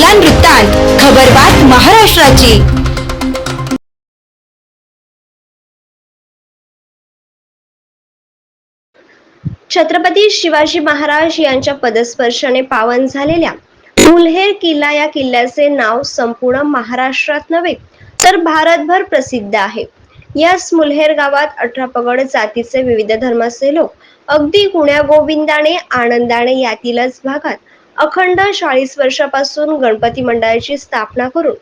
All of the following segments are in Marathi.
बागलान वृत्तांत खबरबात महाराष्ट्राची. छत्रपती शिवाजी महाराज यांच्या पदस्पर्शाने पावन झालेल्या मुल्हेर किल्ला या किल्ल्याचे नाव संपूर्ण महाराष्ट्रात नव्हे तर भारतभर प्रसिद्ध आहे. याच मुल्हेर गावात अठरा पगड जातीचे विविध धर्माचे लोक अगदी गुण्या गोविंदाने आनंदाने यातीलच भागात अखंड चाळीस वर्षापासून गणपती मंडळाची स्थापना करून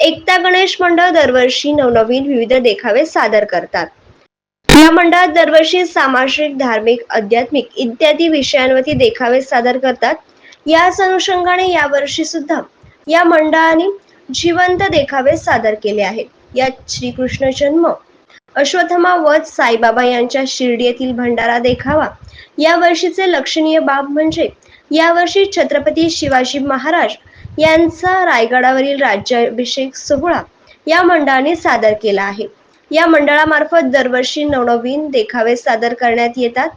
एकता गणेश मंडळ दरवर्षी नवनवीन विविध देखावे सादर करतात. या मंडळात दरवर्षी सामाजिक धार्मिक आध्यात्मिक इत्यादी विषयांवरती देखावे सादर करतात. याच अनुषंगाने यावर्षी सुद्धा या मंडळाने जिवंत देखावे सादर केले आहेत. यात श्रीकृष्ण जन्म अश्वत्थमा वध साईबाबा यांच्या शिर्डी येथील भंडारा देखावा या वर्षीचे लक्षणीय बाब म्हणजे यावर्षी छत्रपती शिवाजी महाराज यांचा रायगडावरील राज्याभिषेक सोहळा या मंडळाने सादर केला आहे. या मंडळामार्फत दरवर्षी नवनवीन देखावे सादर करण्यात येतात.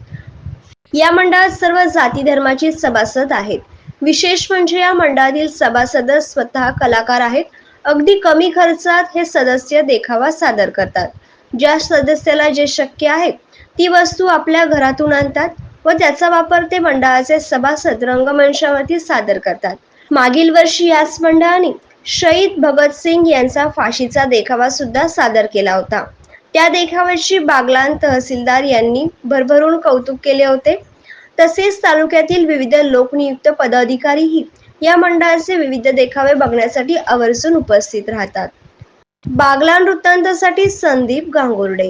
या मंडळात सर्व जाती धर्माची सभासद आहेत. विशेष म्हणजे या मंडळातील सभासद स्वतः कलाकार आहेत. अगदी कमी खर्चात हे सदस्य देखावा सादर करतात. ज्या सदस्याला जे शक्य आहे ती वस्तू आपल्या घरातून आणतात. व त्याचा वापर ते मंडळाचे सभासद रंगमंचावरती सादर करतात. मागील वर्षी याच मंडळाने शहीद भगतसिंग यांचा फाशीचा देखावा सुद्धा सादर केला होता. त्या देखाव्याची बागलान तहसीलदार यांनी भरभरून कौतुक केले होते. तसेच तालुक्यातील विविध लोकनियुक्त पदाधिकारीही या मंडळाचे विविध देखावे बघण्यासाठी आवर्जून उपस्थित राहतात. बागलान वृत्तांतासाठी संदीप गांगुर्डे.